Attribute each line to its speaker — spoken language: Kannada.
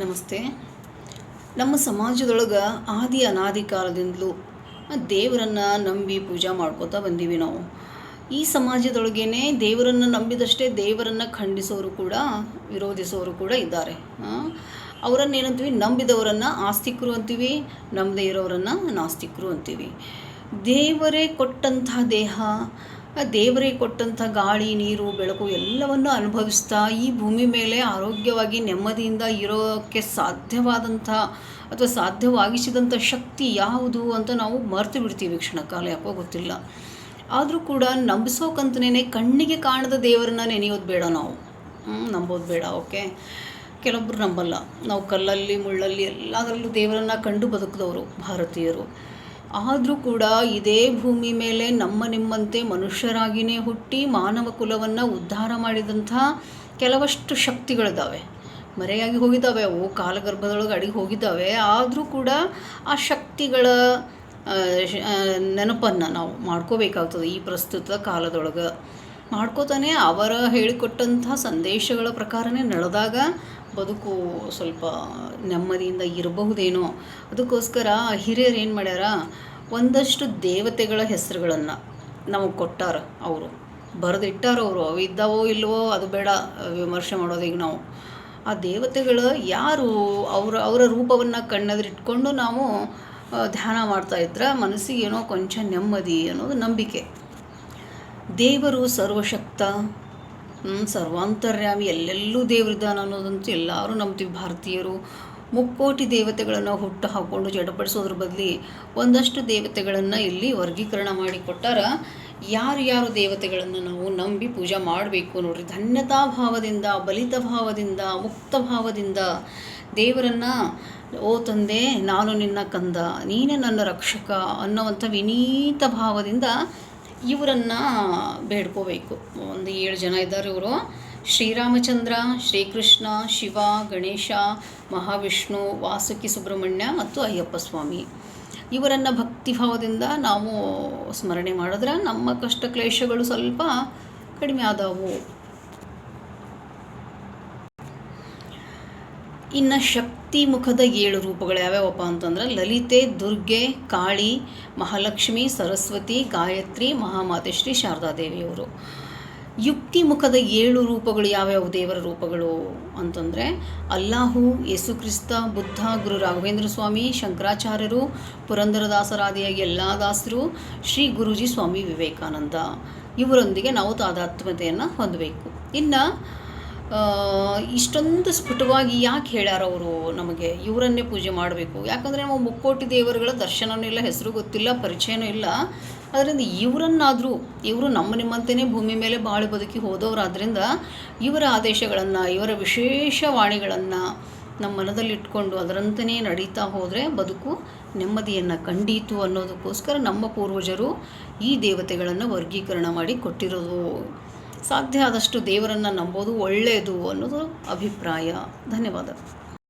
Speaker 1: ನಮಸ್ತೆ. ನಮ್ಮ ಸಮಾಜದೊಳಗೆ ಆದಿ ಅನಾದಿ ಕಾಲದಿಂದಲೂ ದೇವರನ್ನು ನಂಬಿ ಪೂಜೆ ಮಾಡ್ಕೋತಾ ಬಂದೀವಿ ನಾವು. ಈ ಸಮಾಜದೊಳಗೇನೆ ದೇವರನ್ನು ನಂಬಿದಷ್ಟೇ ದೇವರನ್ನು ಖಂಡಿಸೋರು ಕೂಡ, ವಿರೋಧಿಸೋರು ಕೂಡ ಇದ್ದಾರೆ. ಅವರನ್ನು ಏನಂತೀವಿ ನಂಬಿದವರನ್ನು ಆಸ್ತಿಕರು ಅಂತೀವಿ, ನಂಬದೇ ಇರೋರನ್ನು ನಾಸ್ತಿಕರು ಅಂತೀವಿ. ದೇವರೇ ಕೊಟ್ಟಂಥ ದೇಹ ದೇವರೇ ಕೊಟ್ಟಂಥ ಗಾಳಿ, ನೀರು, ಬೆಳಕು ಎಲ್ಲವನ್ನು ಅನುಭವಿಸ್ತಾ ಈ ಭೂಮಿ ಮೇಲೆ ಆರೋಗ್ಯವಾಗಿ ನೆಮ್ಮದಿಯಿಂದ ಇರೋಕ್ಕೆ ಸಾಧ್ಯವಾದಂಥ ಅಥವಾ ಸಾಧ್ಯವಾಗಿಸಿದಂಥ ಶಕ್ತಿ ಯಾವುದು ಅಂತ ನಾವು ಮರೆತು ಬಿಡ್ತೀವಿ ಕ್ಷಣಕಾಲ ಯಾಕೋ ಗೊತ್ತಿಲ್ಲ. ಆದರೂ ಕೂಡ ನಂಬಿಸೋಕಂತನೇ ಕಣ್ಣಿಗೆ ಕಾಣದ ದೇವರನ್ನ ನೆನೆಯೋದು ಬೇಡ ನಾವು. ನಂಬೋದು ಬೇಡ, ಓಕೆ? ಕೆಲವೊಬ್ಬರು ನಂಬಲ್ಲ. ನಾವು ಕಲ್ಲಲ್ಲಿ, ಮುಳ್ಳಲ್ಲಿ ಎಲ್ಲದರಲ್ಲೂ ದೇವರನ್ನು ಕಂಡು ಬದುಕಿದವರು, ಭಾರತೀಯರು. ಆದರೂ ಕೂಡ ಇದೇ ಭೂಮಿ ಮೇಲೆ ನಮ್ಮ ನಿಮ್ಮಂತೆ ಮನುಷ್ಯರಾಗಿಯೇ ಹುಟ್ಟಿ ಮಾನವ ಕುಲವನ್ನು ಉದ್ಧಾರ ಮಾಡಿದಂಥ ಕೆಲವಷ್ಟು ಶಕ್ತಿಗಳಿದ್ದಾವೆ ಮರೆಯಾಗಿ ಹೋಗಿದ್ದಾವೆ ಅವು ಕಾಲಗರ್ಭದೊಳಗೆ ಅಡಿಗೆ ಹೋಗಿದ್ದಾವೆ ಆದರೂ ಕೂಡ ಆ ಶಕ್ತಿಗಳ ನೆನಪನ್ನು ನಾವು ಮಾಡ್ಕೋಬೇಕಾಗ್ತದೆ ಈ ಪ್ರಸ್ತುತ ಕಾಲದೊಳಗೆ. ಮಾಡ್ಕೋತಾನೆ, ಅವರ ಹೇಳಿಕೊಟ್ಟಂಥ ಸಂದೇಶಗಳ ಪ್ರಕಾರನೇ ನಡೆದಾಗ ಬದುಕು ಸ್ವಲ್ಪ ನೆಮ್ಮದಿಯಿಂದ ಇರಬಹುದೇನೋ. ಅದಕ್ಕೋಸ್ಕರ ಹಿರಿಯರು ಏನು ಮಾಡ್ಯಾರ, ಒಂದಷ್ಟು ದೇವತೆಗಳ ಹೆಸರುಗಳನ್ನು ನಮಗೆ ಕೊಟ್ಟಾರ ಅವರು. ಬರೆದಿಟ್ಟಾರ ಅವರು, ಅವು ಇದ್ದಾವೋ ಇಲ್ಲವೋ ಅದು ಬೇಡ, ವಿಮರ್ಶೆ ಮಾಡೋದು ಈಗ ನಾವು. ಆ ದೇವತೆಗಳು ಯಾರು, ಅವರ ಅವರ ರೂಪವನ್ನು ಕಣ್ಣೆದ್ರಿಟ್ಕೊಂಡು ನಾವು ಧ್ಯಾನ ಮಾಡ್ತಾ ಇದ್ರೆ ಮನಸ್ಸಿಗೆ ಏನೋ ಕೊಂಚ ನೆಮ್ಮದಿ ಅನ್ನೋದು ನಂಬಿಕೆ. ದೇವರು ಸರ್ವಶಕ್ತ ಸರ್ವಾಂತರ್ಯಾಮಿ, ಎಲ್ಲೆಲ್ಲೂ ದೇವರಿದ್ದಾನೆ ಅನ್ನೋದಂತೂ ಎಲ್ಲರೂ ನಂಬ್ತೀವಿ. ಭಾರತೀಯರು ಮುಕ್ಕೋಟಿ ದೇವತೆಗಳನ್ನು ಹುಟ್ಟು ಹಾಕ್ಕೊಂಡು ಜಡಪಡಿಸೋದ್ರ ಬದಲಿ ಒಂದಷ್ಟು ದೇವತೆಗಳನ್ನು ಇಲ್ಲಿ ವರ್ಗೀಕರಣ ಮಾಡಿ ಕೊಟ್ಟಾರ. ಯಾರು ಯಾರು ದೇವತೆಗಳನ್ನು ನಾವು ನಂಬಿ ಪೂಜೆ ಮಾಡಬೇಕು ನೋಡ್ರಿ. ಧನ್ಯತಾ ಭಾವದಿಂದ, ಬಲಿತ ಭಾವದಿಂದ, ಮುಕ್ತ ಭಾವದಿಂದ ದೇವರನ್ನು, ಓ ತಂದೆ, ನಾನು ನಿನ್ನ ಕಂದ, ನೀನೇ ನನ್ನ ರಕ್ಷಕ ಅನ್ನೋವಂಥ ವಿನೀತ ಭಾವದಿಂದ ಇವರನ್ನು ಬೇಡ್ಕೋಬೇಕು. ಒಂದು ಏಳು ಜನ ಇದ್ದಾರೆ ಇವರು. ಶ್ರೀರಾಮಚಂದ್ರ, ಶ್ರೀಕೃಷ್ಣ, ಶಿವ, ಗಣೇಶ, ಮಹಾವಿಷ್ಣು, ವಾಸುಕಿ ಸುಬ್ರಹ್ಮಣ್ಯ ಮತ್ತು ಅಯ್ಯಪ್ಪ ಸ್ವಾಮಿ. ಇವರನ್ನು ಭಕ್ತಿಭಾವದಿಂದ ನಾವು ಸ್ಮರಣೆ ಮಾಡಿದ್ರೆ ನಮ್ಮ ಕಷ್ಟ ಕ್ಲೇಶಗಳು ಸ್ವಲ್ಪ ಕಡಿಮೆ ಆದವು. ಇನ್ನು ಶಕ್ತಿ ಮುಖದ ಏಳು ರೂಪಗಳು ಯಾವ್ಯಾವಪ್ಪ ಅಂತಂದ್ರೆ ಲಲಿತೆ, ದುರ್ಗೆ, ಕಾಳಿ, ಮಹಾಲಕ್ಷ್ಮಿ, ಸರಸ್ವತಿ, ಗಾಯತ್ರಿ, ಮಹಾಮಾತೆ ಶ್ರೀ ಶಾರದಾದೇವಿಯವರು ಯುಕ್ತಿ ಮುಖದ ಏಳು ರೂಪಗಳು ಯಾವ್ಯಾವ ದೇವರ ರೂಪಗಳು ಅಂತಂದರೆ ಅಲ್ಲಾಹು, ಯೇಸುಕ್ರಿಸ್ತ, ಬುದ್ಧ, ಗುರು ರಾಘವೇಂದ್ರ ಸ್ವಾಮಿ, ಶಂಕರಾಚಾರ್ಯರು, ಪುರಂದರದಾಸರಾದಿಯಾಗಿ ಎಲ್ಲ ದಾಸರು, ಶ್ರೀ ಗುರುಜಿ ಸ್ವಾಮಿ ವಿವೇಕಾನಂದ. ಇವರೊಂದಿಗೆ ನಾವು ತಾದಾತ್ಮ್ಯತೆಯನ್ನು ಹೊಂದಬೇಕು. ಇನ್ನು ಇಷ್ಟೊಂದು ಸ್ಫುಟವಾಗಿ ಯಾಕೆ ಹೇಳ್ಯಾರ ಅವರು ನಮಗೆ? ಇವರನ್ನೇ ಪೂಜೆ ಮಾಡಬೇಕು. ಯಾಕಂದರೆ ನಾವು ಮುಕ್ಕೋಟಿ ದೇವರುಗಳ ದರ್ಶನವೂ ಇಲ್ಲ, ಹೆಸರು ಗೊತ್ತಿಲ್ಲ, ಪರಿಚಯನೂ ಇಲ್ಲ. ಅದರಿಂದ ಇವರನ್ನಾದರೂ, ಇವರು ನಮ್ಮ ನಿಮ್ಮಂತೆಯೇ ಭೂಮಿ ಮೇಲೆ ಬಾಳು ಬದುಕಿ ಹೋದವರಾದ್ರಿಂದ ಇವರ ಆದೇಶಗಳನ್ನು, ಇವರ ವಿಶೇಷ ವಾಣಿಗಳನ್ನು ನಮ್ಮ ಮನದಲ್ಲಿಟ್ಕೊಂಡು ಅದರಂತೆಯೇ ನಡೀತಾ ಹೋದರೆ ಬದುಕು ನೆಮ್ಮದಿಯನ್ನು ಕಂಡೀತು ಅನ್ನೋದಕ್ಕೋಸ್ಕರ ನಮ್ಮ ಪೂರ್ವಜರು ಈ ದೇವತೆಗಳನ್ನು ವರ್ಗೀಕರಣ ಮಾಡಿ ಕೊಟ್ಟಿರೋದು. ಸಾಧ್ಯ ಆದಷ್ಟು ದೇವರನ್ನು ನಂಬೋದು ಒಳ್ಳೆಯದು ಅನ್ನೋದು ಅಭಿಪ್ರಾಯ. ಧನ್ಯವಾದ.